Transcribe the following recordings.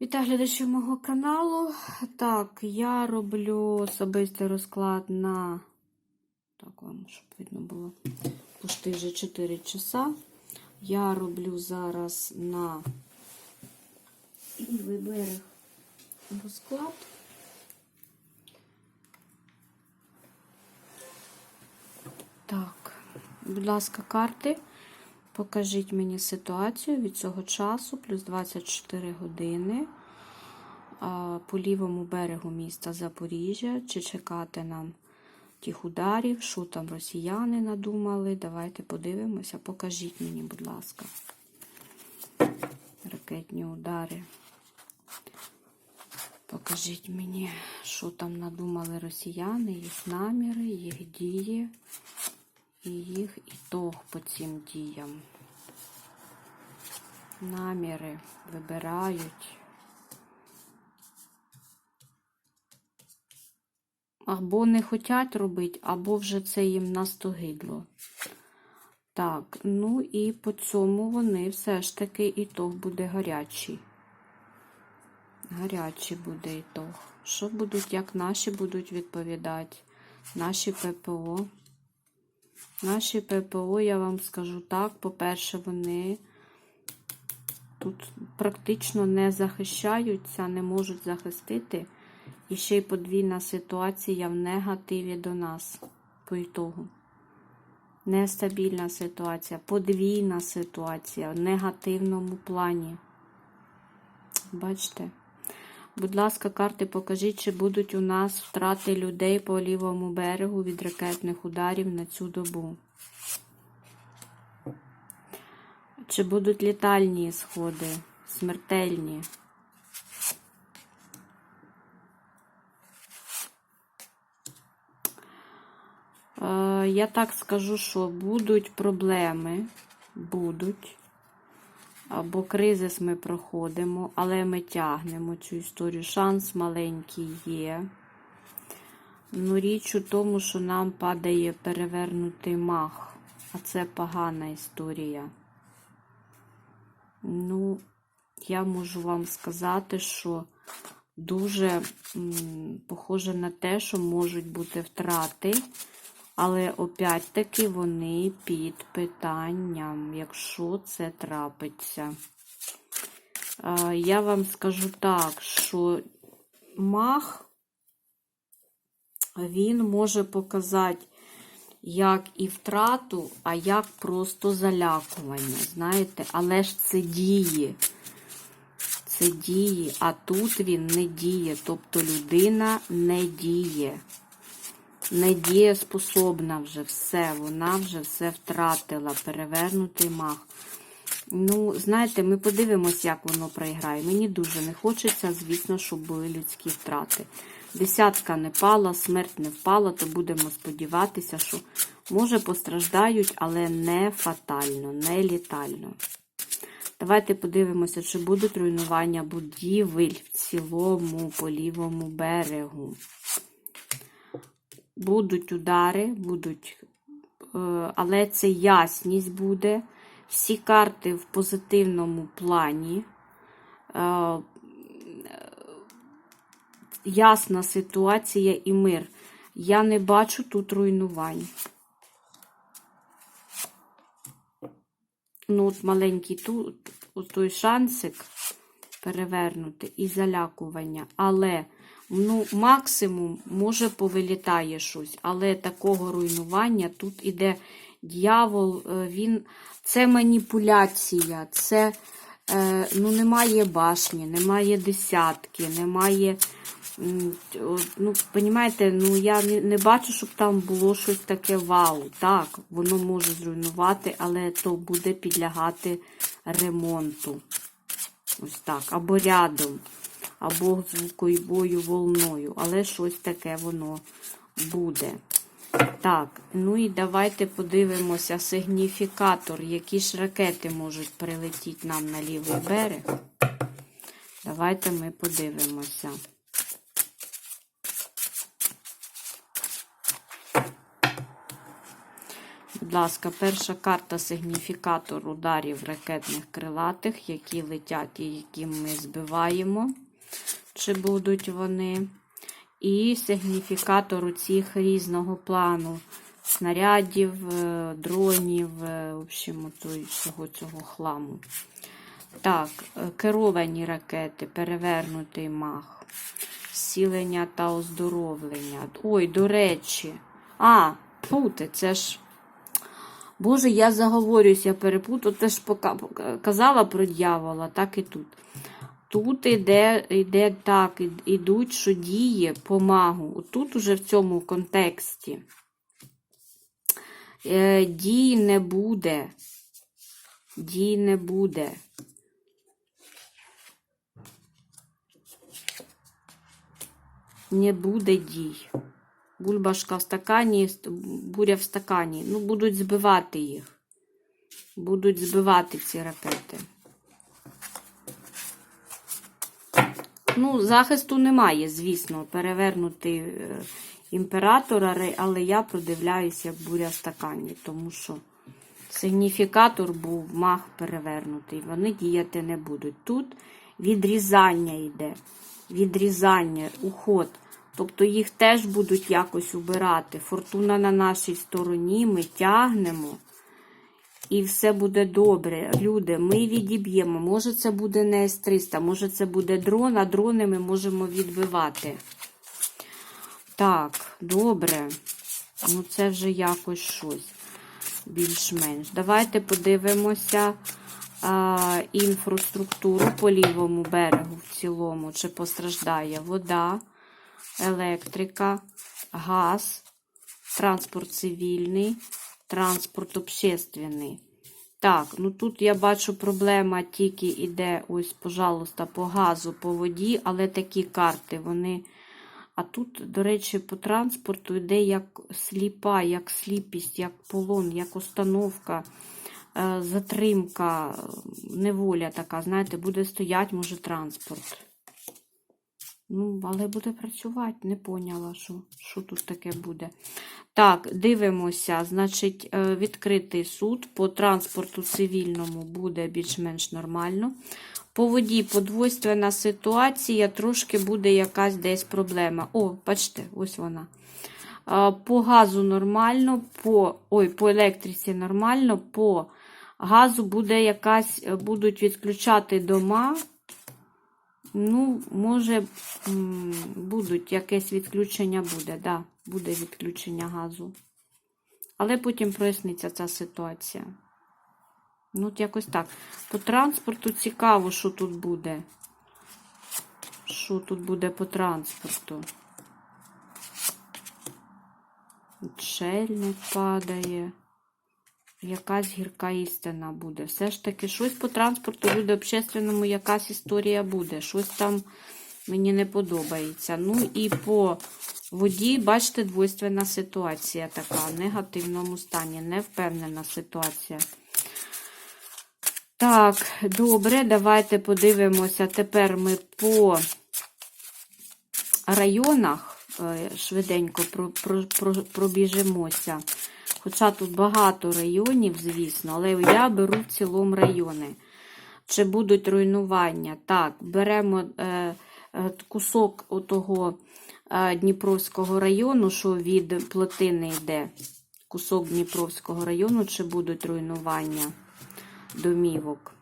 Вітаю глядачів мого каналу. Так, я роблю особистий розклад на. Так, вам, щоб видно було. Пошти вже 4 часа. Я роблю зараз на лівий берег розклад. Так, будь ласка, карти. Покажіть мені ситуацію від цього часу, плюс 24 години по лівому берегу міста Запоріжжя. Чи чекати нам тих ударів, що там росіяни надумали? Давайте подивимося. Покажіть мені, будь ласка, ракетні удари. Покажіть мені, що там надумали росіяни, їх наміри, їх дії і їх ітог по цим діям. Наміри вибирають. Або не хочуть робити, або вже це їм настогидло. Так, ну і по цьому вони все ж таки ітог буде гарячий. Гарячий буде ітог. Що будуть, як наші будуть відповідати? Наші ППО. Наші ППО, я вам скажу так, по-перше, вони тут практично не захищаються, не можуть захистити. І ще й подвійна ситуація в негативі до нас по ітогу. Нестабільна ситуація, подвійна ситуація в негативному плані. Бачите? Будь ласка, карти покажіть, чи будуть у нас втрати людей по лівому берегу від ракетних ударів на цю добу. Чи будуть літальні сходи, смертельні? Е, Я так скажу, що будуть проблеми, будуть. Або кризис ми проходимо, але ми тягнемо цю історію. Шанс маленький є. Ну, річ у тому, що нам падає перевернутий мах, а це погана історія. Ну, я можу вам сказати, що дуже м, похоже на те, що можуть бути втрати, але опять-таки вони під питанням, якщо це трапиться. Е, Я вам скажу так, що мах він може показати як і втрату, а як просто залякування. Знаєте, але ж це діє. Це діє, а тут він не діє. Тобто людина не діє. Не дієспособна вже все, вона вже все втратила, перевернутий мах. Ну, знаєте, ми подивимось, як воно проіграє. Мені дуже не хочеться, звісно, щоб були людські втрати. Десятка не пала, смерть не впала, то будемо сподіватися, що, може, постраждають, але не фатально, не літально. Давайте подивимося, чи будуть руйнування будівель в цілому по лівому берегу. Будуть удари, будуть, е, але це ясність буде. Всі карти в позитивному плані. Е, Ясна ситуація і мир. Я не бачу тут руйнувань. Ну, от маленький тут, той шансик перевернути і залякування. Але, ну, максимум, може, повилітає щось, але такого руйнування тут іде дьявол, е, він, це маніпуляція, це, е, ну, немає башні, немає десятки, немає. Ну, понімаєте, ну я не бачу, щоб там було щось таке вау. Так, воно може зруйнувати, але то буде підлягати ремонту. Ось так. Або рядом, або звуковою волною. Але щось таке воно буде. Так, ну і давайте подивимося сигніфікатор, які ж ракети можуть прилетіти нам на лівий берег. Давайте ми подивимося. Будь ласка, перша карта сигніфікатор ударів ракетних крилатих, які летять і які ми збиваємо, чи будуть вони. І сигніфікатор у цих різного плану снарядів, е, дронів, е, в общем, всього цього хламу. Так, е, керовані ракети, перевернутий мах, зцілення та оздоровлення. Ой, до речі. А, пути, це ж. Боже, я заговорююсь, я перепутала. Ти ж казала про дьявола, так і тут. Тут іде, іде так, ідуть, що діє по. Тут уже в цьому контексті. Е, дій не буде. Дій не буде. Не буде дій. Бульбашка в стакані, буря в стакані. Ну, будуть збивати їх. Будуть збивати ці ракети. Ну, захисту немає, звісно, перевернути е, імператора, але я продивляюся буря в стакані, тому що сигніфікатор був мах перевернутий. Вони діяти не будуть. Тут відрізання йде, відрізання, уход. Тобто їх теж будуть якось убирати. Фортуна на нашій стороні, ми тягнемо. І все буде добре. Люди, ми відіб'ємо. Може, це буде не С-300, може, це буде дрон, а дрони ми можемо відбивати. Так, добре. Ну, це вже якось щось більш-менш. Давайте подивимося а, інфраструктуру по лівому берегу в цілому. Чи постраждає вода, електрика, газ, транспорт цивільний, транспорт общественний. Так, ну тут я бачу, проблема тільки йде, ось, пожалуйста, по газу, по воді, але такі карти, вони. А тут, до речі, по транспорту йде як сліпа, як сліпість, як полон, як установка, е, затримка, неволя така, знаєте, буде стоять, може, транспорт. Ну, але буде працювати, не поняла, що, що тут таке буде. Так, дивимося. Значить, е, відкритий суд по транспорту цивільному буде більш-менш нормально. По воді подвойственна ситуація, трошки буде якась десь проблема. О, бачите, ось вона. По газу нормально, по, ой, по електриці нормально, по газу буде якась, е, будуть відключати дома. Ну, може, будуть якесь відключення буде, да, буде відключення газу. Але потім проясниться ця ситуація. Ну, от якось так. По транспорту цікаво, що тут буде. Що тут буде по транспорту? Чельник падає. Якась гірка істина буде. Все ж таки, щось по транспорту люди общественному, якась історія буде. Щось там мені не подобається. Ну і по воді, бачите, двойственна ситуація така, в негативному стані, невпевнена ситуація. Так, добре, давайте подивимося. Тепер ми по районах е, швиденько про- про- про- пробіжимося. Хоча тут багато районів, звісно, але я беру в цілому райони. Чи будуть руйнування? Так, беремо е, е, кусок отого е, Дніпровського району, що від плотини йде. Кусок Дніпровського району, чи будуть руйнування домівок.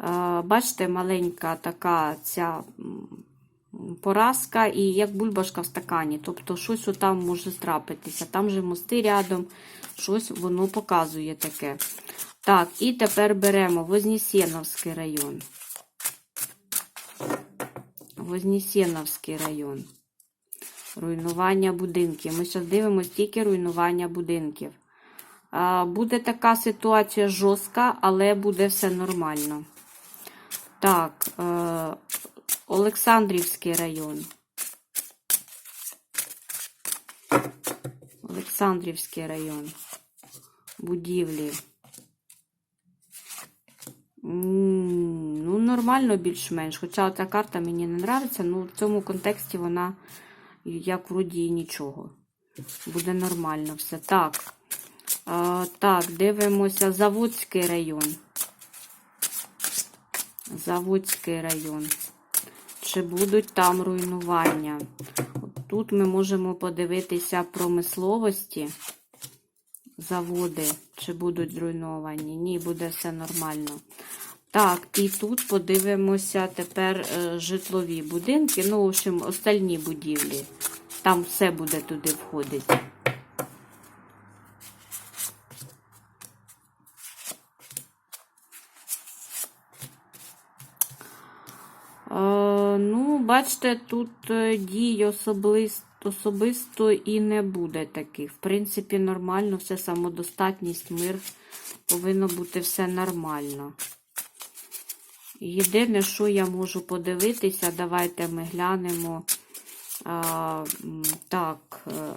Е, бачите, маленька така ця поразка, і як бульбашка в стакані. Тобто, щось там може трапитися. Там же мости рядом, щось воно показує таке. Так, і тепер беремо Вознесеновський район. Вознесеновський район. Руйнування будинків. Ми зараз дивимося тільки руйнування будинків. Буде така ситуація жорстка, але буде все нормально. Так, е, Олександрівський район. Олександрівський район. Будівлі. Ну, нормально більш-менш. Хоча ця карта мені не подобається, ну в цьому контексті вона як вроді нічого. Буде нормально все. Так. А, так, дивимося Заводський район. Заводський район. Чи будуть там руйнування? Тут ми можемо подивитися промисловості, заводи, чи будуть зруйновані. Ні, буде все нормально. Так, і тут подивимося тепер е, житлові будинки. Ну, в общем, остальні будівлі. Там все буде туди входити. Е, ну, бачите, тут е, дій особисто, особисто і не буде таких. В принципі, нормально, все самодостатність, мир. Повинно бути все нормально. Єдине, що я можу подивитися, давайте ми глянемо. А, так, е,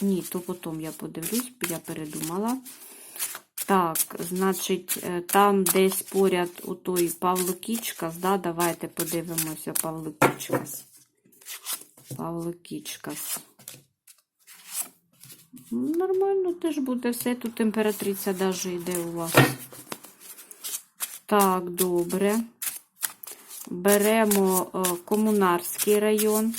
ні, то потім я подивлюсь, я передумала. Так, значить, е, там десь поряд у той Павло Кічкас, да, давайте подивимося Павло Кічкас. Павло Кічкас. Нормально теж буде все. Тут температриця навіть йде у вас. Так, добре. Беремо е, Комунарський район.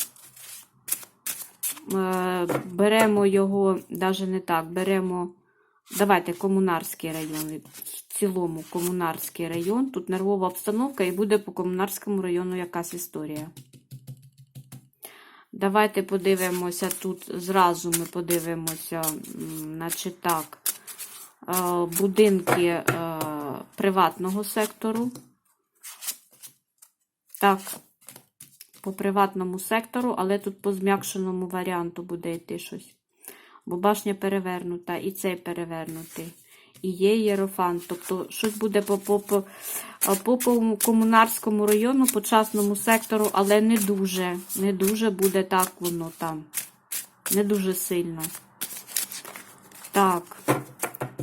Е, Беремо його, навіть не так, беремо. Давайте Комунарський район. В цілому Комунарський район. Тут нервова обстановка і буде по Комунарському району якась історія. Давайте подивимося тут. Зразу ми подивимося, значить так, е, будинки е, приватного сектору. Так, по приватному сектору, але тут по зм'якшеному варіанту буде йти щось. Бо башня перевернута, і цей перевернутий. І є єрофант. Тобто щось буде по, по, по, по, по комунарському району, по частному сектору, але не дуже. Не дуже буде так воно там. Не дуже сильно. Так.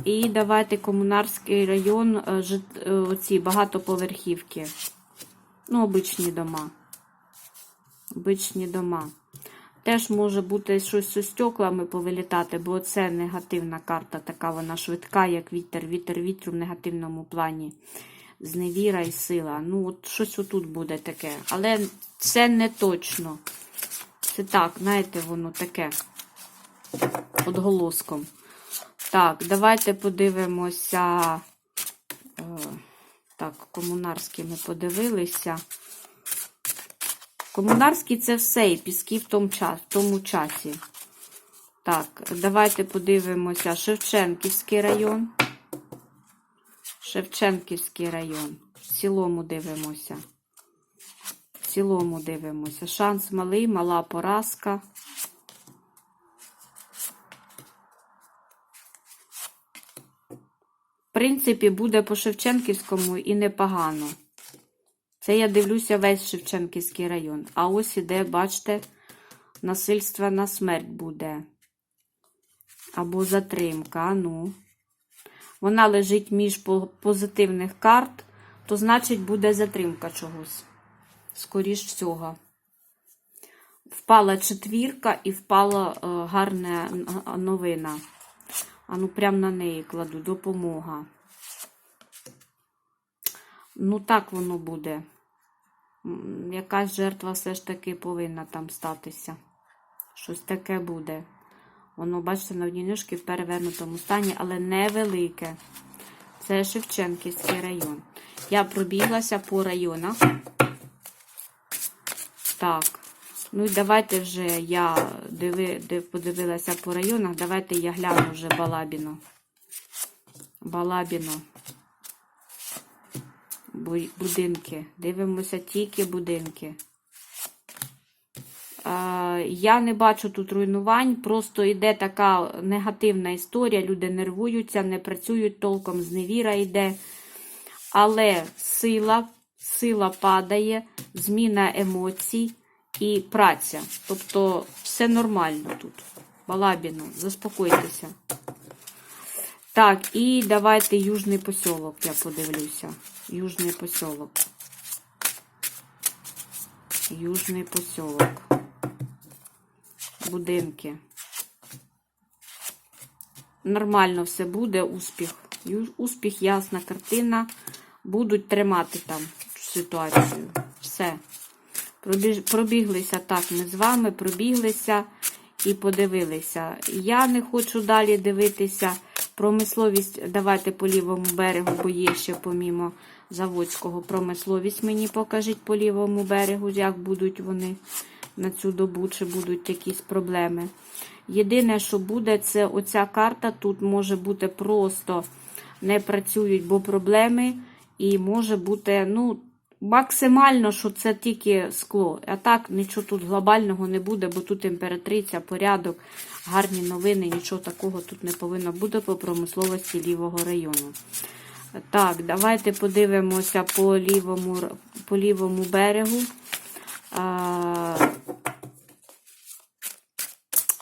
І давайте комунарський район, е, жит- е, оці багатоповерхівки. Ну, обичні дома. Обичні дома. Теж може бути щось зі стеклами повилітати, бо це негативна карта, така вона швидка, як вітер. Вітер вітру в негативному плані. Зневіра і сила. Ну, от щось отут буде таке. Але це не точно. Це так, знаєте, воно таке. Подголоском. Так, давайте подивимося. Е, так, комунарські ми подивилися. Комунарський це все, і піски в тому, час, в тому часі. Так, давайте подивимося. Шевченківський район. Шевченківський район. В цілому дивимося. В цілому дивимося. Шанс малий, мала поразка. В принципі, буде по Шевченківському і непогано. Це я дивлюся весь Шевченківський район. А ось іде, бачите, насильство на смерть буде. Або затримка. Ну. Вона лежить між позитивних карт, то значить буде затримка чогось. Скоріш всього. Впала четвірка і впала е, гарна новина. А ну, прямо на неї кладу. Допомога. Ну, так воно буде. Якась жертва все ж таки повинна там статися. Щось таке буде. Воно, бачите, на одній ножці в перевернутому стані, але невелике. Це Шевченківський район. Я пробіглася по районах. Так. Ну і давайте вже я диви, див- подивилася по районах. Давайте я гляну вже Балабіно. Балабіно. Бу- Будинки. Дивимося тільки будинки. Я не бачу тут руйнувань, просто йде така негативна історія. Люди нервуються, не працюють толком, зневіра йде. Але сила, сила падає, зміна емоцій і праця. Тобто все нормально тут. Балабіно, заспокойтеся. Так, і давайте Южний посілок, я подивлюся. Южний посілок. Южний посілок. Будинки. нормально все буде, успіх. Успіх, ясна картина. Будуть тримати там ситуацію. Все. Пробіглися так, ми з вами пробіглися і подивилися. Я не хочу далі дивитися промисловість. Давайте по лівому берегу, бо є ще помімо Заводського промисловість. Мені покажіть по лівому берегу, як будуть вони на цю добу, чи будуть якісь проблеми. Єдине, що буде, це оця карта тут може бути просто не працюють, бо проблеми, і може бути, ну, максимально, що це тільки скло. А так нічого тут глобального не буде, бо тут імператриця, порядок, гарні новини, нічого такого тут не повинно бути по промисловості лівого району. Так, давайте подивимося по лівому, по лівому берегу. А,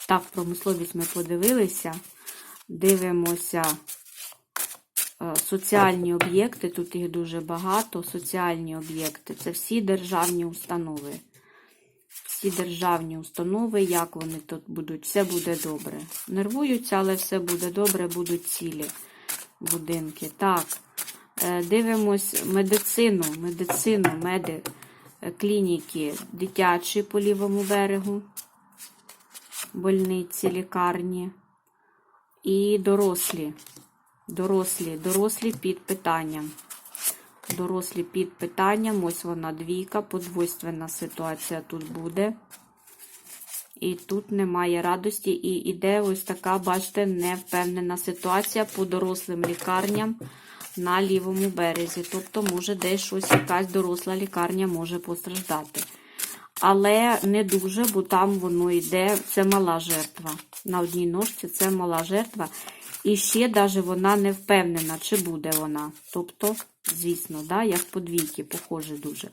так, промисловість ми подивилися. Дивимося соціальні об'єкти. Тут їх дуже багато. Соціальні об'єкти це всі державні установи. Всі державні установи, як вони тут будуть, все буде добре. Нервуються, але все буде добре, будуть цілі будинки. Так, е, дивимось медицину, медицину, меди, е, клініки дитячі по лівому берегу, больниці, лікарні і дорослі. Дорослі, дорослі під питанням. Дорослі під питанням. Ось вона двійка, подвойственна ситуація тут буде. І тут немає радості, і іде ось така, бачите, невпевнена ситуація по дорослим лікарням на лівому березі. Тобто, може, десь щось якась доросла лікарня може постраждати. Але не дуже, бо там воно йде, це мала жертва. На одній ножці це мала жертва. І ще навіть вона не впевнена, чи буде вона. Тобто, звісно, да, як подвійки, похоже дуже.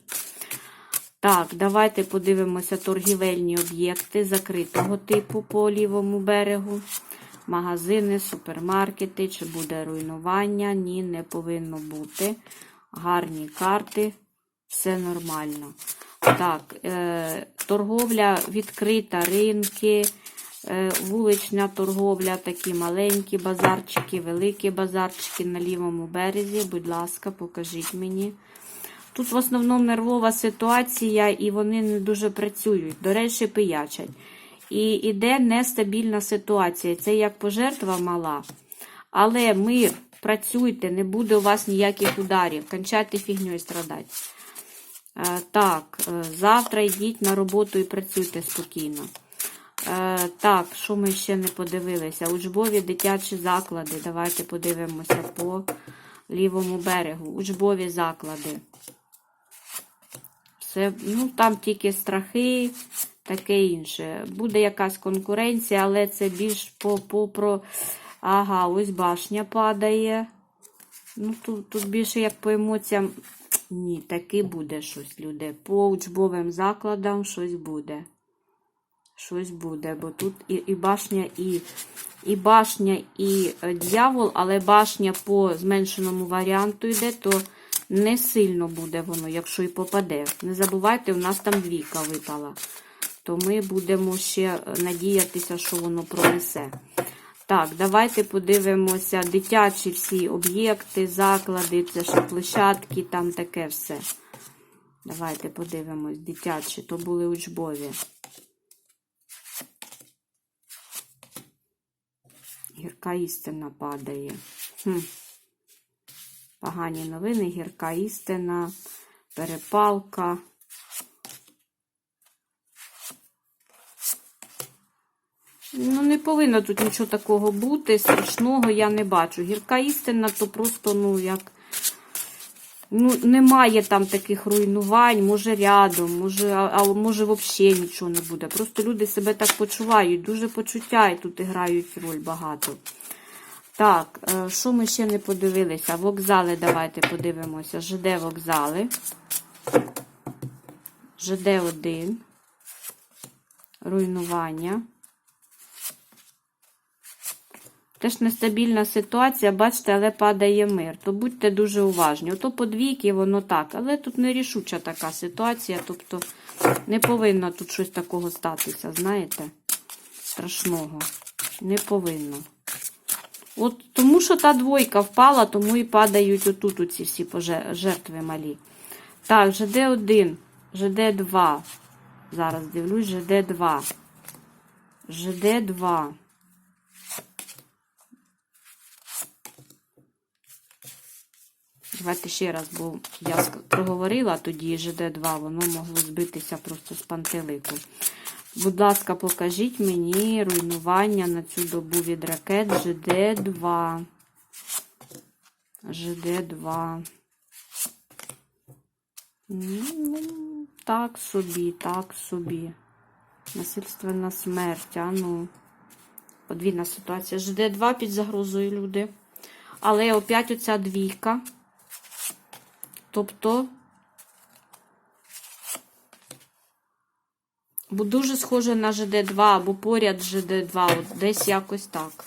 Так, давайте подивимося торгівельні об'єкти закритого типу по лівому берегу. Магазини, супермаркети, чи буде руйнування? Ні, не повинно бути. Гарні карти, все нормально. Так, е, торговля відкрита, ринки, вулична торговля, такі маленькі базарчики, великі базарчики на лівому березі. Будь ласка, покажіть мені. Тут в основному нервова ситуація, і вони не дуже працюють. До речі, пиячать. І іде нестабільна ситуація. Це як пожертва мала. Але мир, працюйте, не буде у вас ніяких ударів. Кончайте фігньою страдати. Е, Так, е, завтра йдіть на роботу і працюйте спокійно. Е, Так, що ми ще не подивилися? Учбові дитячі заклади. Давайте подивимося по лівому берегу. Учбові заклади. Все, ну, там тільки страхи, таке інше. Буде якась конкуренція, але це більш по, по про. Ага, ось башня падає. Ну, тут, тут більше як по емоціям. Ні, таки буде щось, люди. По учбовим закладам щось буде. Щось буде, бо тут і, і башня, і, і башня, і е, дьявол, але башня по зменшеному варіанту йде, то не сильно буде воно, якщо і попаде. Не забувайте, у нас там двійка випала. То ми будемо ще е, надіятися, що воно пронесе. Так, давайте подивимося дитячі всі об'єкти, заклади, це ж площадки, там таке все. Давайте подивимось, дитячі, то були учбові. Гірка істина падає. Хм. Погані новини, гірка істина, перепалка. Ну, не повинно тут нічого такого бути. Страшного я не бачу. Гірка істина, то просто, ну, як. Ну, немає там таких руйнувань, може рядом, може, а, може взагалі нічого не буде. Просто люди себе так почувають, дуже почуття і тут грають роль багато. Так, е, що ми ще не подивилися? Вокзали давайте подивимося. ЖД вокзали. ЖД-1. Руйнування. Теж нестабільна ситуація, бачите, але падає мир. То будьте дуже уважні. Ото подвійки, воно так. Але тут нерішуча така ситуація, тобто не повинно тут щось такого статися, знаєте? Страшного. Не повинно. От тому що та двойка впала, тому і падають отут оці всі жертви малі. Так, ЖД1, ЖД2. Зараз дивлюсь, ЖД2. ЖД2. Давайте ще раз, бо я проговорила тоді ЖД2, воно могло збитися просто з пантелику. Будь ласка, покажіть мені руйнування на цю добу від ракет ЖД2. ЖД2. Ну, так собі, так собі. Насильственна смерть, а ну. Подвійна ситуація. ЖД2 під загрозою люди. Але опять оця двійка. Тобто, бо дуже схоже на ЖД2 або поряд з ЖД2, от десь якось так.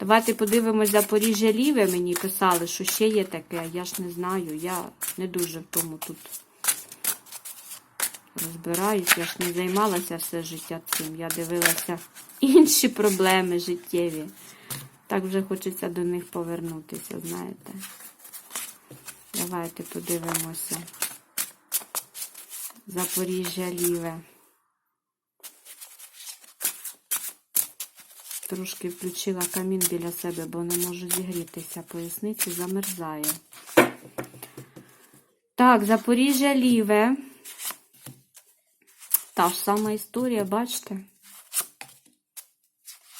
Давайте подивимось Запоріжжя Ліве. Мені писали, що ще є таке. Я ж не знаю. Я не дуже в тому тут розбираюсь. Я ж не займалася все життя цим. Я дивилася інші проблеми життєві. Так вже хочеться до них повернутися, знаєте. Давайте подивимося. Запоріжжя Ліве. Трошки включила камін біля себе, бо не можу зігрітися. Поясниці замерзає. Так, Запоріжжя Ліве. Та ж сама історія, бачите?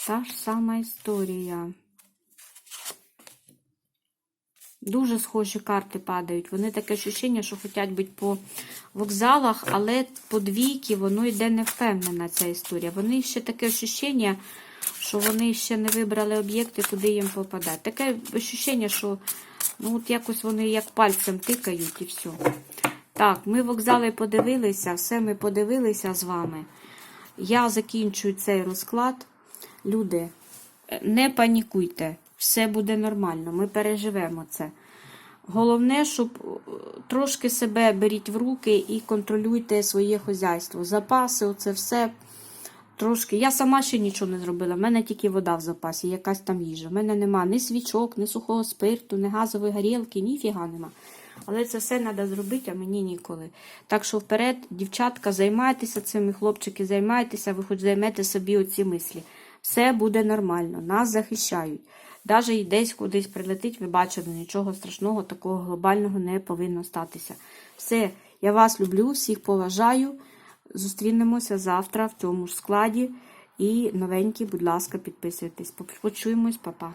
Та ж сама історія. Дуже схожі карти падають. Вони таке ощущення, що хочуть бути по вокзалах, але по двійки воно йде не впевнена ця історія. Вони ще таке ощущення, що вони ще не вибрали об'єкти, куди їм попадати. Таке ощущення, що ну, от якось вони як пальцем тикають і все. Так, ми вокзали подивилися, все ми подивилися з вами. Я закінчую цей розклад. Люди, е, не панікуйте, все буде нормально, ми переживемо це. Головне, щоб е, трошки себе беріть в руки і контролюйте своє хозяйство. Запаси, оце все трошки. Я сама ще нічого не зробила. В мене тільки вода в запасі, якась там їжа. В мене нема ні свічок, ні сухого спирту, ні газової горілки, ніфіга нема. Але це все треба зробити, а мені ніколи. Так що вперед, дівчатка, займайтеся цими, хлопчики, займайтеся, ви хоч займете собі оці мислі. Все буде нормально, нас захищають. Навіть і десь кудись прилетить, ви бачили, нічого страшного, такого глобального не повинно статися. Все, я вас люблю, всіх поважаю. Зустрінемося завтра в цьому ж складі. І новенькі, будь ласка, підписуйтесь. Почуємось, па-па.